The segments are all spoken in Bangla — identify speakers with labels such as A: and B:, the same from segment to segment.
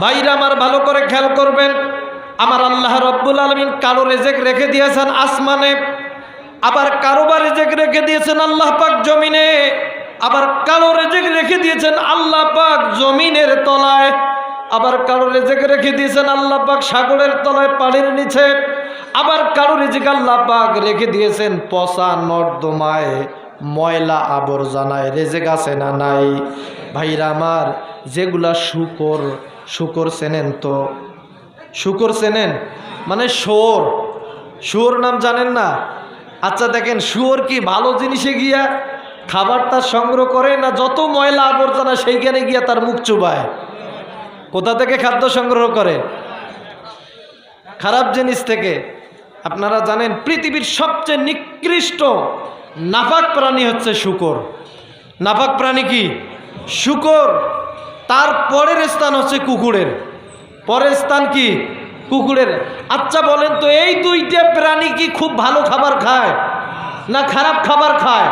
A: ভাইরা আমার ভালো করে খেয়াল করবেন, আমার আল্লাহ রব্বুল আলমিন কারও রেজেক রেখে দিয়েছেন আসমানে, আবার কারোবার রেজেক রেখে দিয়েছেন আল্লাহ পাক জমিনে, আবার কারও রেজেক রেখে দিয়েছেন আল্লাহ পাক জমিনের তলায়, আবার কারও রেজেক রেখে দিয়েছেন আল্লাহ পাক সাগরের তলায় পানির নিচে, আবার কারও রেজেক আল্লাহ পাক রেখে দিয়েছেন পচা নর্দমায় ময়লা আবর্জনায়। রেজেক আছে না নাই? ভাইরা আমার যেগুলা শুকর শুকর চেনেন তো? শুকর চেনেন? মানে শোর শুয়োর নাম জানেন না? আচ্ছা দেখেন, শুয়োর কি ভালো জিনিসে গিয়া খাবারটা সংগ্রহ করে না যত ময়লা আবর্জনা সেইখানে গিয়া তার মুখ চুবায়? কোথা থেকে খাদ্য সংগ্রহ করে? খারাপ জিনিস থেকে। আপনারা জানেন, পৃথিবীর সবচেয়ে নিকৃষ্ট নাপাক প্রাণী হচ্ছে শুকর। নাপাক প্রাণী কি? শুকর। তার পরের স্থান হচ্ছে কুকুরের। পরের স্থান কি? কুকুরের। আচ্ছা বলেন তো, এই দুইটা প্রাণী কি খুব ভালো খাবার খায় না খারাপ খাবার খায়?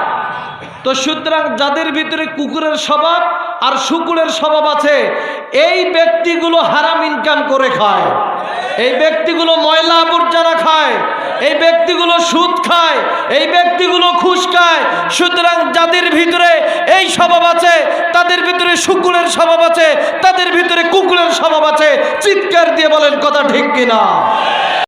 A: তো সুতরাং যাদের ভিতরে কুকুরের স্বভাব আর শুকুরের স্বভাব আছে, এই ব্যক্তিগুলো হারাম ইনকাম করে খায়। এই ব্যক্তিগুলো ময়লা আবর্জনা খায়। এই ব্যক্তিগুলো সুদ খায়। এই ব্যক্তিগুলো খুশ খায়। সুতরাং যাদের ভিতরে এই স্বভাব আছে, তাদের ভিতরে শুকুরের স্বভাব আছে, তাদের ভিতরে কুকুরের স্বভাব আছে। চিৎকার দিয়ে বলেন, কথা ঠিক কিনা?